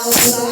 আল্লাহ